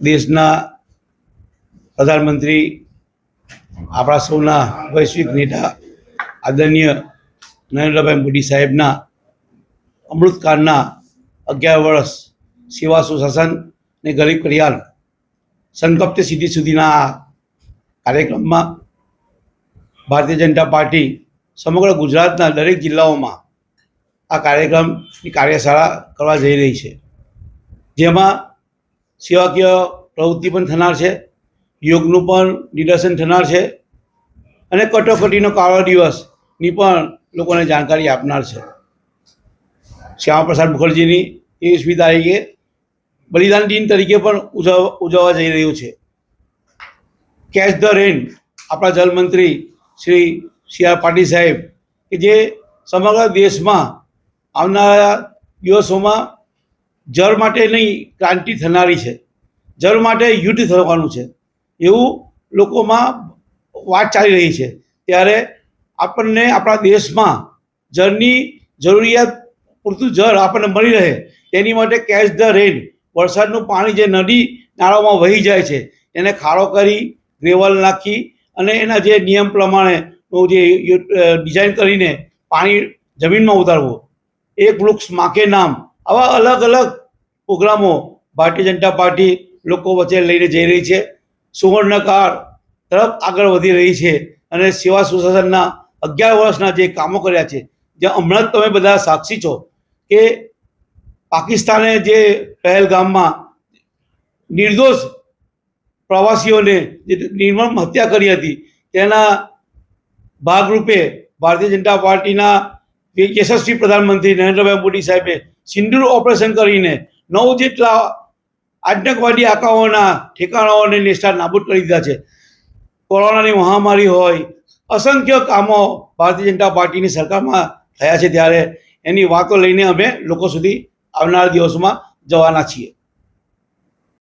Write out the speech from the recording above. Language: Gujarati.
દેશના પ્રધાનમંત્રી, આપણા સૌના વૈશ્વિક નેતા, આદરણીય નરેન્દ્રભાઈ મોદી સાહેબના અમૃતકાળના અગિયાર વર્ષ સેવા સુશાસન ને ગરીબ કલ્યાણ સંકપ્ત સિદ્ધિ સુધીના આ કાર્યક્રમમાં ભારતીય જનતા પાર્ટી સમગ્ર ગુજરાતના દરેક જિલ્લાઓમાં આ કાર્યક્રમની કાર્યશાળા કરવા જઈ રહી છે. જેમાં સેવાકીય પ્રવૃત્તિ પણ થનાર છે, યોગનું પણ નિદર્શન થનાર છે અને કટોકટીનો કાળો દિવસની પણ લોકોને જાણકારી આપનાર છે. શ્યામાપ્રસાદ મુખર્જીની ત્રેવીસમી તારીખે બલિદાન દિન તરીકે પણ ઉજવ, ઉજવવા જઈ રહ્યું છે. કેચ ધ રેન આપણા જલમંત્રી શ્રી સી આર પાટીલ સાહેબ કે જે સમગ્ર દેશમાં આવનારા દિવસોમાં જળ માટે નહીં, ક્રાંતિ થનારી છે. જળ માટે યુદ્ધ થવાનું છે. એવું લોકોમાં વાત ચાલી રહી છે. ત્યારે આપણને આપણા દેશમાં જળની જરૂરિયાત પૂરતું જળ આપણને મળી રહે, તેની માટે કેચ ધ રેન, વરસાદનું પાણી જે નદી નાળામાં વહી જાય છે એને ખાડો કરી, ગ્રેવલ નાખી અને એના જે નિયમ પ્રમાણે જે ડિઝાઇન કરીને પાણી જમીનમાં ઉતારવું. એક વૃક્ષ માકે નામ. આવા અલગ અલગ પ્રોગ્રામો ભારતીય જનતા પાર્ટી લોકો વચ્ચે લઈને જઈ રહી છે. સુવર્ણકાળ તરફ આગળ વધી રહી છે અને સેવા સુશાસનના અગિયાર વર્ષના જે કામો કર્યા છે, જ્યાં હમણાં જ તમે બધા સાક્ષી છો કે પાકિસ્તાને જે પહેલગામમાં નિર્દોષ પ્રવાસીઓને જે નિર્મમ હત્યા કરી હતી, તેના ભાગરૂપે ભારતીય જનતા પાર્ટીના યશસ્વી પ્રધાનમંત્રી નરેન્દ્રભાઈ મોદી સાહેબે સિંદૂર ઓપરેશન કરીને નવ જેટલા આતંકવાદી આકાઓના ઠેકાણાઓને નિષ્ઠા નાબૂદ કરી દીધા છે. કોરોનાની મહામારી હોય, અસંખ્ય કામો ભારતીય જનતા પાર્ટીની સરકારમાં થયા છે ત્યારે એની વાતો લઈને અમે લોકો સુધી આવનારા દિવસોમાં જવાના છીએ.